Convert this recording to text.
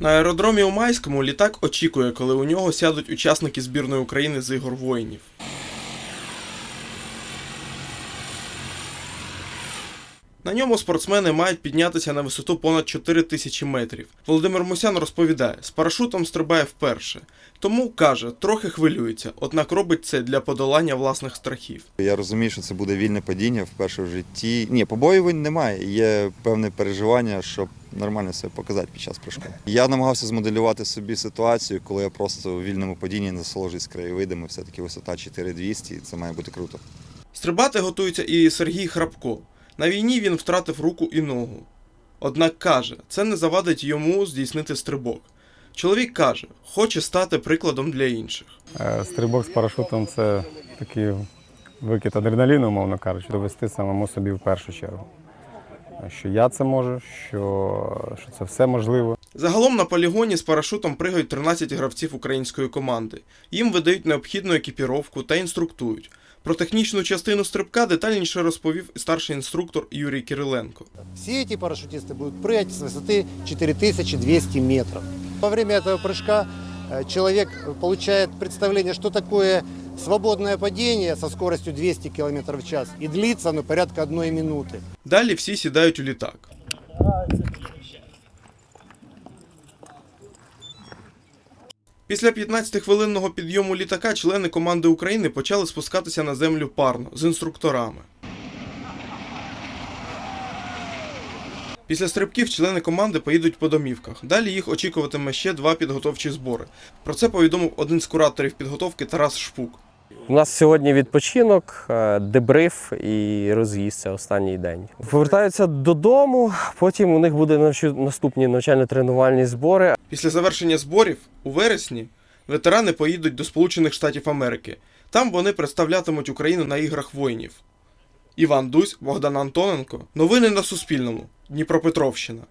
На аеродромі у Майському літак очікує, коли у нього сядуть учасники збірної України з ігор воїнів. На ньому спортсмени мають піднятися на висоту понад 4 тисячі метрів. Володимир Мусян розповідає, з парашутом стрибає вперше. Тому каже, трохи хвилюється, однак робить це для подолання власних страхів. Я розумію, що це буде вільне падіння вперше в житті. Ні, побоювань немає. Є певне переживання, щоб нормально себе показати під час прыжку. Я намагався змоделювати собі ситуацію, коли я просто у вільному падінні насолоджуюсь краєвидами. Все-таки висота 4200, і це має бути круто. Стрибати готується і Сергій Храпко. На війні він втратив руку і ногу. Однак каже, це не завадить йому здійснити стрибок. Чоловік каже, хоче стати прикладом для інших. Е, Стрибок з парашутом це такий викид адреналіну, умовно кажучи, довести самому собі в першу чергу Що я це можу, що, що це все можливо. Загалом на полігоні з парашутом пригають 13 гравців української команди. Їм видають необхідну екіпіровку та інструктують. Про технічну частину стрибка детальніше розповів і старший інструктор Юрій Кириленко. Все эти парашютисты будут прыгать с высоты 4200 метров. Во время этого прыжка э, человек получает представление, что такое свободное падение со скоростью 200 км в час. И длится оно порядка одной минуты. Далі всі сідають у літак. Після 15-хвилинного підйому літака члени команди України почали спускатися на землю парно з інструкторами. Після стрибків члени команди поїдуть по домівках. Далі їх очікуватиме ще два підготовчі збори. Про це повідомив один з кураторів підготовки Тарас Шпук. У нас сьогодні відпочинок, е, дебриф і роз'їзд це останній день. Повертаються додому, потім у них буде наступні навчально-тренувальні збори. Після завершення зборів у вересні ветерани поїдуть до Сполучених Штатів Америки. Там вони представлятимуть Україну на іграх воїнів. Іван Дусь, Богдан Антоненко. Новини на Суспільному. Дніпропетровщина.